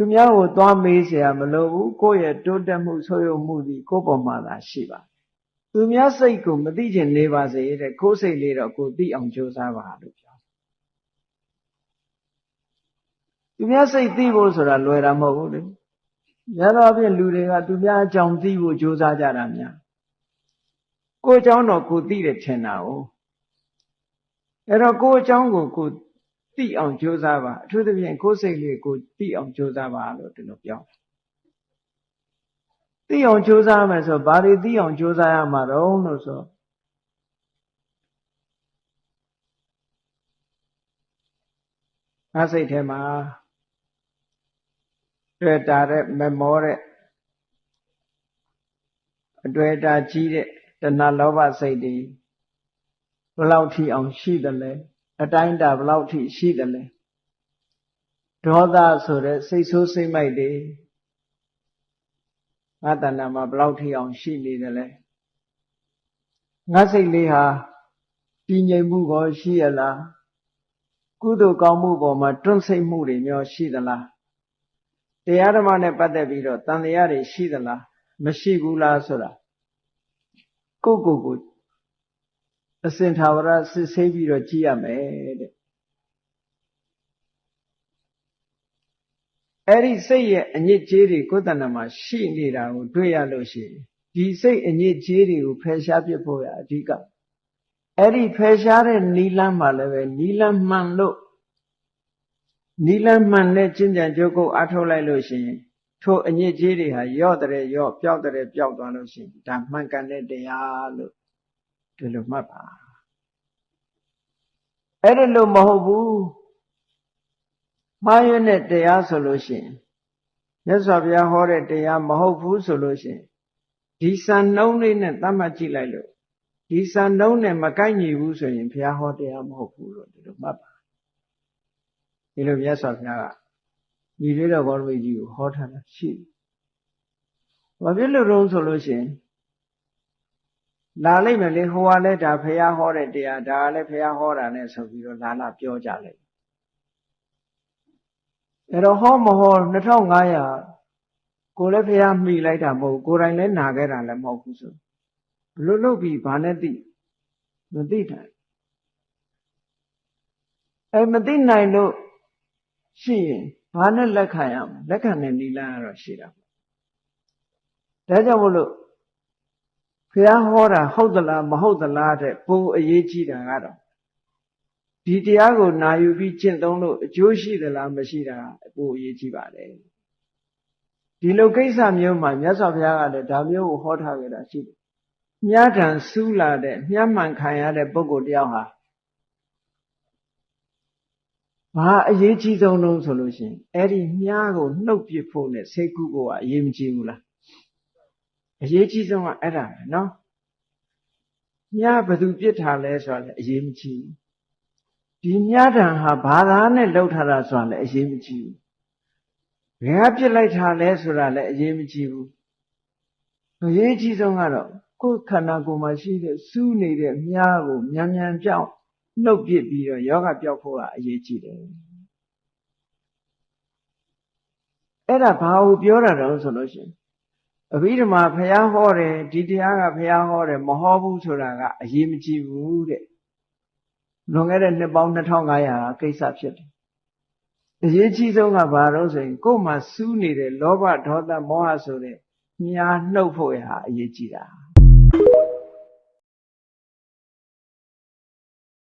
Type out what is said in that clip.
သူများကိုသွားမေးเสียမလိုဘူးကိုယ့်ရဲ့တိုးတက်မှုဆိုးရုံမှုဒီကိုယ့်ပေါ်မှာသာရှိပါသူများစိတ်ကိုမသိချင်နေပါစေတဲ့ကိုယ်စိတ်လေးတော့ကိုသိအောင်ကြိုးစားပါလို့ပြောသူများစိတ်သိဖို့ဆိုတာလွယ်တာမဟုတ်ဘူးလေရတော့ဖြင့်လူတွေကသူများအကြောင်းသိဖို့ကြိုးစားကြတာများကိုယ်အကြောင်းတော့ကိုသိတယ်ထင်တာ哦အဲ့တော့ကိုယ်အကြောင်းကိုကို သိအောင်ကြိုးစားပါအထူးသဖြင့်ကိုယ်စိတ်လေးကိုသိအောင်ကြိုးစားပါလို့ဒီလိုပြောသိအောင်ကြိုးစားမယ်ဆိုဘာတွေသိအောင်ကြိုးစားရမှာတော့လို့ဆိုငါစိတ်ထဲမှာတွေ့တာတဲ့မမောတဲ့အတွေ့အတာကြီးတဲ့တဏှာလောဘစိတ်တွေဘယ်လောက်ထိအောင်ရှိတယ်လဲ အတိုင်းတာဘယ်လောက်ထိရှိတယ်လဲဒေါသဆိုတဲ့စိတ်ဆိုးစိတ်မိုက်တွေငါတဏ္ဍာမှာဘယ်လောက်ထိအောင်ရှိနေတယ်လဲငါစိတ်လေးဟာတည်ငြိမ်မှုကောရှိရလားကုသိုလ်ကောင်းမှုပေါ်မှာတွန့်ဆိတ်မှုတွေမျိုးရှိသလားတရားဓမ္မနဲ့ပတ်သက်ပြီးတော့တန်တရားတွေရှိသလားမရှိဘူးလားဆိုတာကိုကိုကို အစင်သာဝရစစ်ဆေးပြီးတော့ကြည့်ရမယ်တဲ့အဲ့ဒီစိတ်ရဲ့အညစ်အကြေးတွေကိုယ်တဏ္ဍမှာရှိနေတာကိုတွေ့ရလို့ရှိရင်ဒီစိတ်အညစ်အကြေးတွေကိုဖယ်ရှားပြဖို့ရအဓိကအဲ့ဒီဖယ်ရှားတဲ့နီလန်းမှာလည်းပဲနီလန်းမှန်လို့နီလန်းမှန်တဲ့ကျင့်ကြံကြိုးကုပ်အထုတ်လိုက်လို့ရှိရင်ထိုအညစ်အကြေးတွေဟာယော့တဲ့ယော့ပျောက်တဲ့ပျောက်သွားလို့ရှိရင်ဒါမှန်ကန်တဲ့တရားလို့ ဒီလိုမှတ်ပါအဲ့ဒါလို့မဟုတ်ဘူးမှားရွံ့တဲ့တရားဆိုလို့ရှိရင်မြတ်စွာဘုရားဟောတဲ့တရားမဟုတ်ဘူးဆိုလို့ရှိရင်ဒီစံနှုံးလေးနဲ့သတ်မှတ်ကြည့်လိုက်လို့ဒီစံနှုံးနဲ့မကိုက်ညီဘူးဆိုရင်ဘုရားဟောတရားမဟုတ်ဘူးလို့ဒီလိုမှတ်ပါဒီလိုမြတ်စွာဘုရားကညီလေးတော်ဘောရမကြီးကိုဟောထားတာရှိတယ်။ဘာဖြစ်လို့တုံးဆိုလို့ရှိရင် လာလိုက်မယ်လေဟိုကလည်းဒါဘုရားဟောတဲ့တရားဒါကလည်းဘုရားဟောတာနဲ့ဆိုပြီးတော့လာလာပြောကြလိုက်အဲ့တော့ဟောမဟော2500ကိုလည်းဖះမိလိုက်တာမဟုတ်ကိုယ်တိုင်လည်းနာခဲ့တာလည်းမဟုတ်ဘူးဆိုဘလို့လုပ်ပြီးဘာနဲ့သိမသိတာအဲမသိနိုင်လို့ရှိရင်ဘာနဲ့လက်ခံရမလဲလက်ခံတဲ့နိလန်းကတော့ရှိတာဒါကြောင့်မို့လို့ ဖះဟောတာဟုတ်သလားမဟုတ်သလားတဲ့ပိုအရေးကြီးတာကတော့ဒီတရားကိုနာယူပြီးကျင့်သုံးလို့အကျိုးရှိသလားမရှိတာပိုအရေးကြီးပါတယ်ဒီလိုကိစ္စမျိုးမှာမြတ်စွာဘုရားကလည်းဒါမျိုးကိုဟောထားခဲ့တာရှိတယ်မြတ်တန်စူးလာတဲ့မြတ်မှန်ခံရတဲ့ပုဂ္ဂိုလ်တယောက်ဟာဘာအရေးကြီးဆုံးလုံးဆိုလို့ရှိရင်အဲ့ဒီမြားကိုနှုတ်ပစ်ဖို့နဲ့စိတ်ကူးဖို့ကအရေးမကြီးဘူးလား အရေးကြီးဆုံးကအဲ့ဒါပဲနော်မြားဘယ်သူပြစ်ထားလဲဆိုတာလည်းအရေးမကြီးဘူးဒီမြားတံဟာဘာသာနဲ့လှုပ်ထားတာဆိုတာလည်းအရေးမကြီးဘူးဘယ်ကပြစ်လိုက်တာလဲဆိုတာလည်းအရေးမကြီးဘူးအရေးကြီးဆုံးကတော့ကိုယ်ခန္ဓာကိုယ်မှာရှိတဲ့စူးနေတဲ့မြားကိုမြန်မြန်ပြောင်းနှုတ်ပစ်ပြီးတော့ယောဂပြောက်ဖို့ကအရေးကြီးတယ်အဲ့ဒါဘာကိုပြောတာတော့ဆိုလို့ရှိရင် အဘိဓမ္မာဘုရားဟောတယ်ဒီတရားကဘုရားဟောတယ်မဟောဘူးဆိုတာကအရေးမကြီးဘူးတဲ့လွန်ခဲ့တဲ့နှစ်ပေါင်း2500ကိစ္စဖြစ်တယ်အရေးကြီးဆုံးကဘာလို့ဆိုရင်ကိုယ်မှာစူးနေတဲ့လောဘဒေါသမောဟဆိုတဲ့မြားနှုတ်ဖို့ရအရေးကြီးတာ